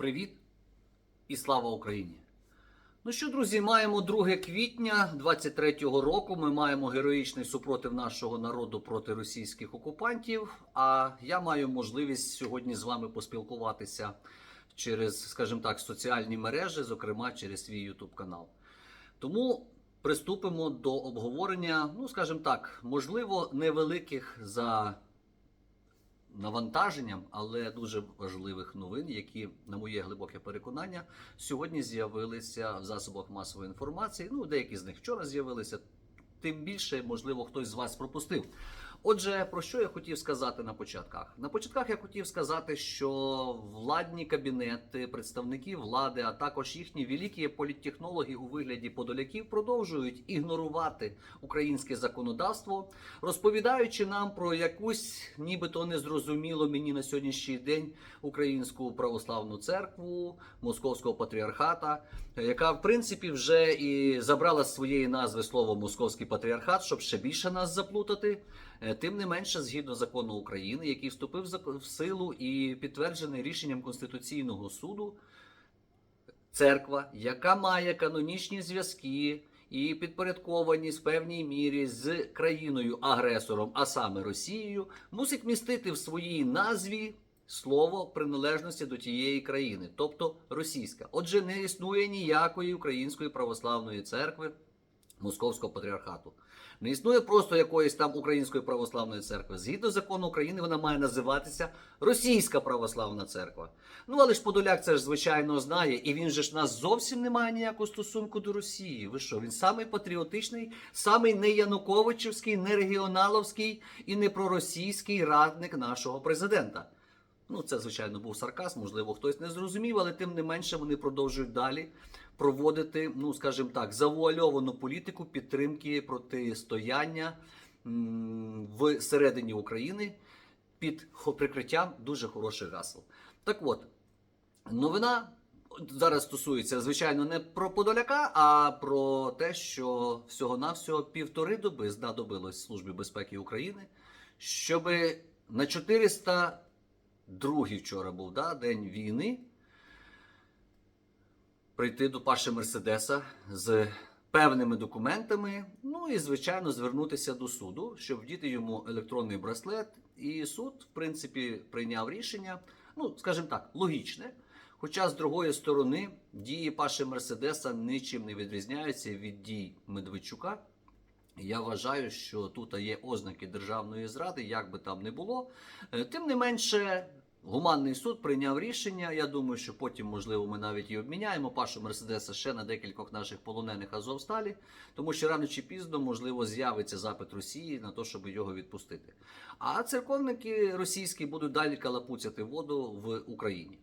Привіт і слава Україні! Ну що, друзі, маємо 2 квітня 23-го року. Ми маємо героїчний супротив нашого народу проти російських окупантів. А я маю можливість сьогодні з вами поспілкуватися через, скажімо так, соціальні мережі, зокрема через свій YouTube канал. Тому приступимо до обговорення, ну, скажімо так, можливо, невеликих за навантаженням, але дуже важливих новин, які, на моє глибоке переконання, сьогодні з'явилися в засобах масової інформації. Ну, деякі з них вчора з'явилися. Тим більше, можливо, хтось з вас пропустив. Отже, про що я хотів сказати на початках? На початках я хотів сказати, що владні кабінети, представники влади, а також їхні великі політтехнологи у вигляді подоляків продовжують ігнорувати українське законодавство, розповідаючи нам про якусь, нібито незрозуміло мені на сьогоднішній день українську православну церкву Московського патріархата, яка в принципі вже і забрала з своєї назви слово Московський патріархат, щоб ще більше нас заплутати. Е, Тим не менше, згідно закону України, який вступив в силу і підтверджений рішенням Конституційного суду, церква, яка має канонічні зв'язки і підпорядкованість в певній мірі з країною-агресором, а саме Росією, мусить містити в своїй назві слово приналежності до тієї країни, тобто російська. Отже, не існує ніякої української православної церкви. Московського патріархату. Не існує просто якоїсь там української православної церкви. Згідно закону України, вона має називатися Російська православна церква. Ну але ж Подоляк це ж звичайно знає, і він же ж нас зовсім не має ніякого стосунку до Росії. Ви що? Він самий патріотичний, самий не Януковичівський, не регіоналовський і не проросійський радник нашого президента. Ну, це, звичайно, був сарказм, можливо, хтось не зрозумів, але тим не менше вони продовжують далі проводити, ну, скажімо так, завуальовану політику підтримки протистояння в середині України під прикриттям дуже хороших гасел. Так от, новина зараз стосується, звичайно, не про Подоляка, а про те, що всього-навсього півтори доби знадобилось Службі безпеки України, щоб на 400 другий вчора був да, день війни. Прийти до Паши Мерседеса з певними документами, ну і, звичайно, звернутися до суду, щоб вдіти йому електронний браслет. І суд, в принципі, прийняв рішення, ну, скажімо так, логічне. Хоча, з другої сторони, дії Паши Мерседеса нічим не відрізняються від дій Медведчука. Я вважаю, що тут є ознаки державної зради, як би там не було. Е, Тим не менше, гуманний суд прийняв рішення. Я думаю, що потім, можливо, ми навіть і обміняємо Пашу Мерседеса ще на декількох наших полонених Азовсталі, тому що рано чи пізно, можливо, з'явиться запит Росії на те, щоб його відпустити. А церковники російські будуть далі калапуцяти воду в Україні.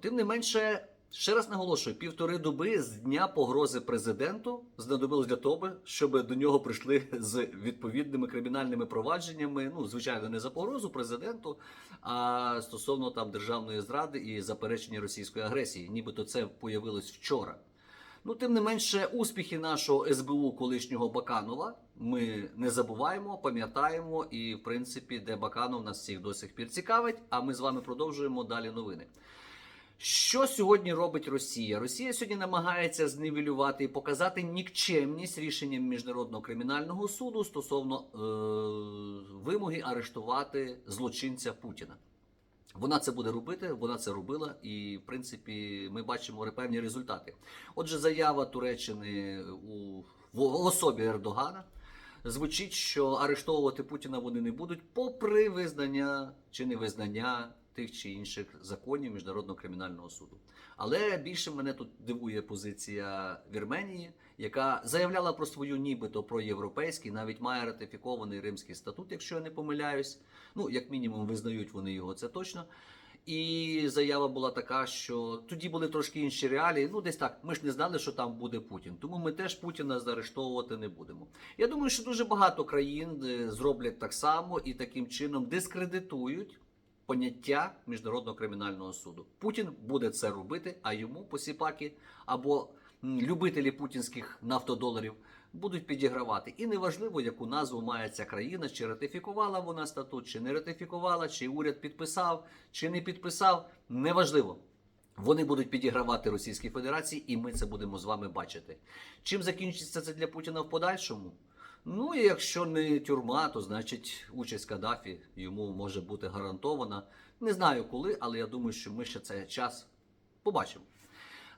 Тим не менше, ще раз наголошую, півтори доби з дня погрози президенту знадобилось для того, щоб до нього прийшли з відповідними кримінальними провадженнями. Ну, звичайно, не за погрозу президенту, а стосовно там державної зради і заперечення російської агресії. Нібито це появилось вчора. Ну, тим не менше, успіхи нашого СБУ колишнього Баканова ми не забуваємо, пам'ятаємо, і в принципі, де Баканов нас всіх до сих пір цікавить. А ми з вами продовжуємо далі новини. Що сьогодні робить Росія? Росія сьогодні намагається зневелювати і показати нікчемність рішенням міжнародного кримінального суду стосовно е- вимоги арештувати злочинця Путіна. Вона це буде робити, вона це робила, і в принципі ми бачимо певні результати. Отже, заява Туреччини у в особі Ердогана звучить, що арештовувати Путіна вони не будуть, попри визнання чи невизнання тих чи інших законів міжнародного кримінального суду. Але більше мене тут дивує позиція Вірменії, яка заявляла про свою нібито проєвропейський, навіть має ратифікований Римський статут, якщо я не помиляюсь. Ну, як мінімум, визнають вони його це точно. І заява була така, що тоді були трошки інші реалії. Ну, десь так. Ми ж не знали, що там буде Путін. Тому ми теж Путіна заарештовувати не будемо. Я думаю, що дуже багато країн е, зроблять так само і таким чином дискредитують поняття міжнародного кримінального суду. Путін буде це робити, а йому посіпаки або любителі путінських нафтодоларів будуть підігравати. І неважливо, яку назву має ця країна, чи ратифікувала вона статут, чи не ратифікувала, чи уряд підписав, чи не підписав. Неважливо. Вони будуть підігравати Російській Федерації, і ми це будемо з вами бачити. Чим закінчиться це для Путіна в подальшому? Ну і якщо не тюрма, то значить участь Каддафі йому може бути гарантована. Не знаю коли, але я думаю, що ми ще цей час побачимо.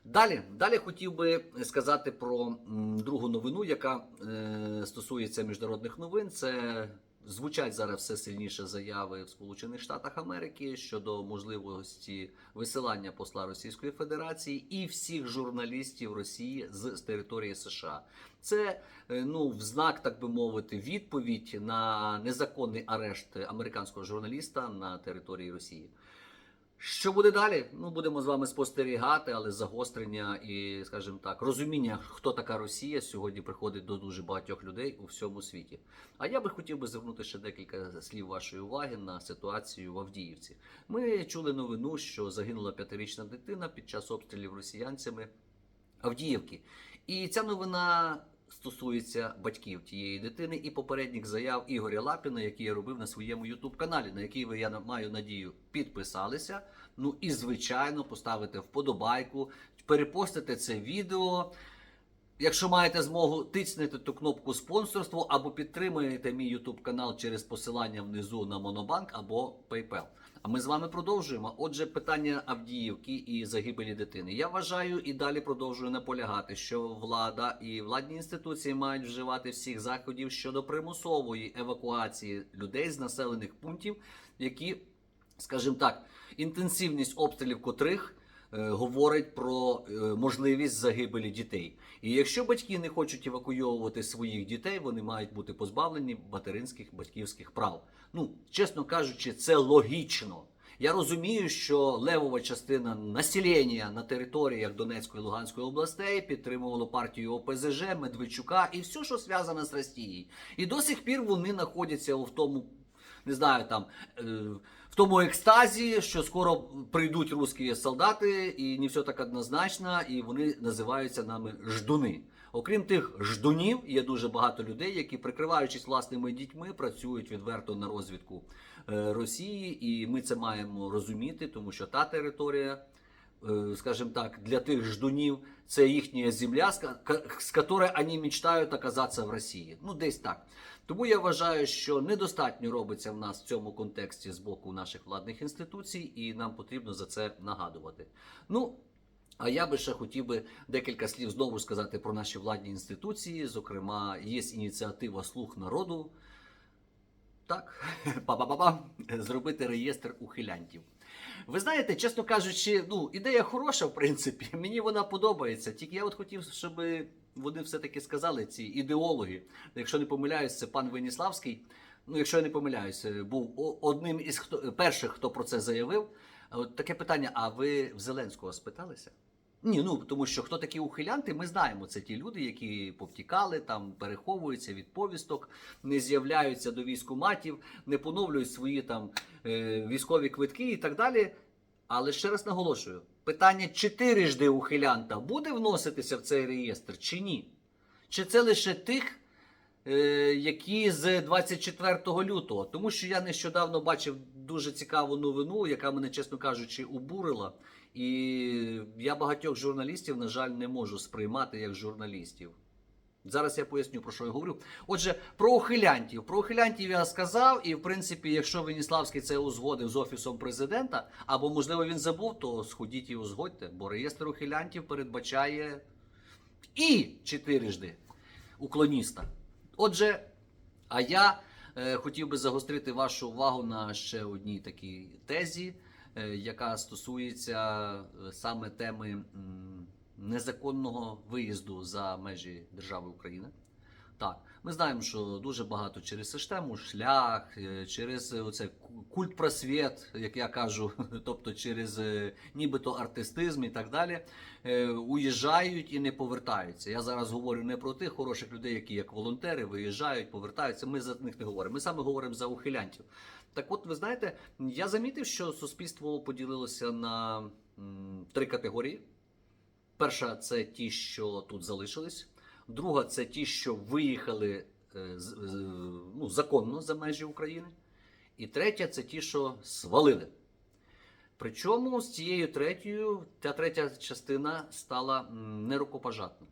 Далі, далі хотів би сказати про другу новину, яка е, стосується міжнародних новин. Це звучать зараз все сильніше заяви в Сполучених Штатах Америки щодо можливості висилання посла Російської Федерації і всіх журналістів Росії з, території США. Це е, ну в знак, так би мовити, відповідь на незаконний арешт американського журналіста на території Росії. Що буде далі? Ну, будемо з вами спостерігати, але загострення і, скажімо так, розуміння, хто така Росія, сьогодні приходить до дуже багатьох людей у всьому світі. А я би хотів би звернути ще декілька слів вашої уваги на ситуацію в Авдіївці. Ми чули новину, що загинула п'ятирічна дитина під час обстрілів росіянцями Авдіївки. І ця новина стосується батьків тієї дитини і попередніх заяв Ігоря Лапіна, який я робив на своєму Ютуб каналі, на який ви я маю надію підписалися. Ну і звичайно поставите вподобайку, перепостите це відео. Якщо маєте змогу, тиснете ту кнопку спонсорство або підтримуєте мій YouTube канал через посилання внизу на Монобанк або PayPal. А ми з вами продовжуємо. Отже, питання Авдіївки і загибелі дитини. Я вважаю і далі продовжую наполягати, що влада і владні інституції мають вживати всіх заходів щодо примусової евакуації людей з населених пунктів, які, скажімо так, інтенсивність обстрілів котрих говорить про е, можливість загибелі дітей. І якщо батьки не хочуть евакуйовувати своїх дітей, вони мають бути позбавлені материнських батьківських прав. Ну, чесно кажучи, це логічно. Я розумію, що левова частина населення на територіях Донецької і Луганської областей підтримувало партію ОПЗЖ, Медведчука і все, що зв'язане з Росією. І до сих пір вони знаходяться в тому не знаю, там е, тому екстазі, що скоро прийдуть русські солдати, і не все так однозначно, і вони називаються нами ждуни. Окрім тих ждунів, є дуже багато людей, які, прикриваючись власними дітьми, працюють відверто на розвідку е, Росії, і ми це маємо розуміти, тому що та територія. е, Скажем так, для тих ждунів це їхня земля, з якої вони мечтають оказатися в Росії. Ну, десь так. Тому я вважаю, що недостатньо робиться в нас в цьому контексті з боку наших владних інституцій, і нам потрібно за це нагадувати. Ну. А я би ще хотів би декілька слів знову сказати про наші владні інституції. Зокрема, є ініціатива Слух народу. Так, па-па-па-па, зробити реєстр ухилянтів. Ви знаєте, чесно кажучи, ну, ідея хороша, в принципі, мені вона подобається. Тільки я от хотів, щоб вони все-таки сказали, ці ідеологи. Якщо не помиляюсь, це пан Веніславський. Ну, якщо я не помиляюсь, був одним із хто, перших, хто про це заявив. От таке питання: а ви в Зеленського спиталися? Ні, ну тому що хто такі ухилянти, ми знаємо. Це ті люди, які повтікали, там переховуються від повісток, не з'являються до військоматів, не поновлюють свої там е, військові квитки і так далі. Але ще раз наголошую: питання чотирижди ухилянта буде вноситися в цей реєстр чи ні? Чи це лише тих, е, які з 24 лютого? Тому що я нещодавно бачив дуже цікаву новину, яка мене, чесно кажучи, обурила. І я багатьох журналістів, на жаль, не можу сприймати як журналістів. Зараз я поясню, про що я говорю. Отже, про ухилянтів. Про ухилянтів я сказав, і в принципі, якщо Веніславський це узгодив з офісом президента, або можливо він забув, то сходіть і узгодьте, бо реєстр ухилянтів передбачає і чотирижди уклоніста. Отже, а я е, хотів би загострити вашу увагу на ще одній такій тезі, е, яка стосується е, саме теми м, незаконного виїзду за межі держави України. Так, ми знаємо, що дуже багато через систему шлях, е, через оце культ просвіт, як я кажу, тобто через е, нібито артистизм і так далі, е, уїжджають і не повертаються. Я зараз говорю не про тих хороших людей, які як волонтери виїжджають, повертаються. Ми за них не говоримо. Ми саме говоримо за ухилянтів. Так, от ви знаєте, я замітив, що суспільство поділилося на три категорії. Перша це ті, що тут залишились. Друга це ті, що виїхали е, ну, законно за межі України. І третя це ті, що свалили. Причому з цією третьою, та третя частина стала нерукопожатна.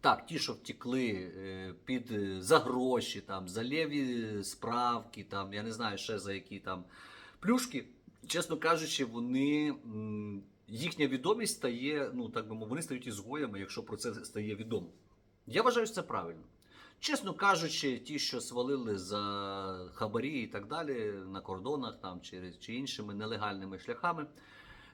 Так, ті, що втекли е, під е, за гроші, там, за ліві справки, там, я не знаю ще за які там плюшки, чесно кажучи, вони. Їхня відомість стає, ну так би мовити, вони стають ізгоями, якщо про це стає відомо. Я вважаю, що це правильно. Чесно кажучи, ті, що свалили за хабарі і так далі на кордонах там через чи іншими нелегальними шляхами.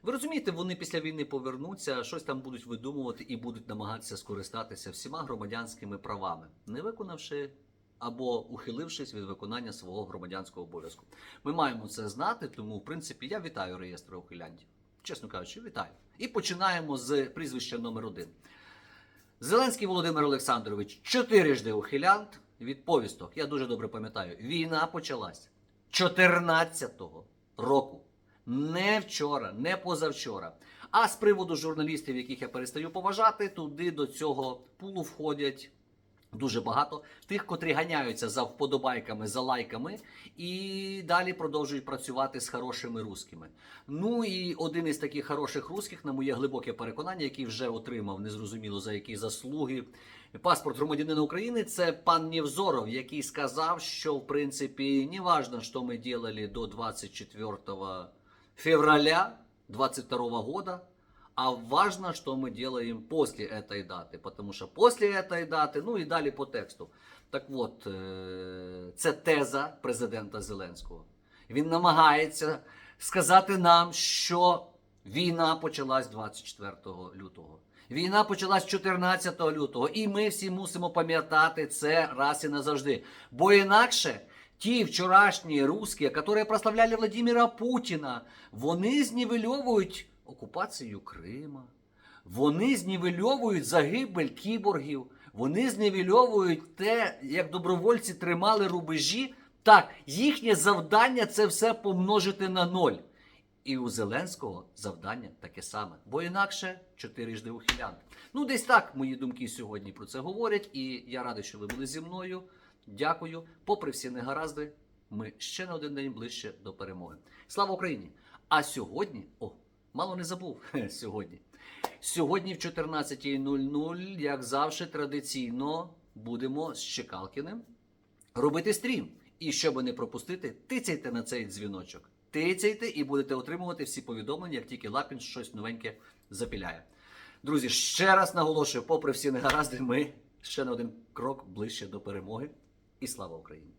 Ви розумієте, вони після війни повернуться, щось там будуть видумувати і будуть намагатися скористатися всіма громадянськими правами, не виконавши або ухилившись від виконання свого громадянського обов'язку. Ми маємо це знати, тому в принципі я вітаю реєстр ухилянтів. Чесно кажучи, вітаю. І починаємо з прізвища номер один. Зеленський Володимир Олександрович, чотирижди ухилянт від повісток. Я дуже добре пам'ятаю. Війна почалась 14-го року. Не вчора, не позавчора. А з приводу журналістів, яких я перестаю поважати, туди до цього пулу входять дуже багато тих, котрі ганяються за вподобайками, за лайками, і далі продовжують працювати з хорошими русскими. Ну і один із таких хороших русських, на моє глибоке переконання, який вже отримав незрозуміло за які заслуги паспорт громадянина України, це пан Невзоров, який сказав, що в принципі не важно, що ми делали до 24 февраля 22 года, а важно, что мы делаем после этой даты. Потому что после этой даты, ну і далі по тексту. Так от, е, це теза президента Зеленського. Він намагається сказати нам, що війна почалась 24 лютого. Війна почалась 14 лютого, і ми всі мусимо пам'ятати це раз і назавжди. Бо інакше ті вчорашні русські, які прославляли Владимира Путіна, вони знівельовують окупацію Крима, вони знівельовують загибель кіборгів, вони знівельовують те, як добровольці тримали рубежі. Так, їхнє завдання це все помножити на ноль. І у Зеленського завдання таке саме, бо інакше чотирижди ухилянт. Ну, десь так мої думки сьогодні про це говорять, і я радий, що ви були зі мною. Дякую. Попри всі негаразди, ми ще на один день ближче до перемоги. Слава Україні! А сьогодні, о, мало не забув сьогодні. Сьогодні в 14.00, як завжди, традиційно будемо з Чекалкіним робити стрім. І щоб не пропустити, тицяйте на цей дзвіночок. Тицяйте і будете отримувати всі повідомлення, як тільки Лапін щось новеньке запіляє. Друзі, ще раз наголошую, попри всі негаразди, ми ще на один крок ближче до перемоги. І слава Україні!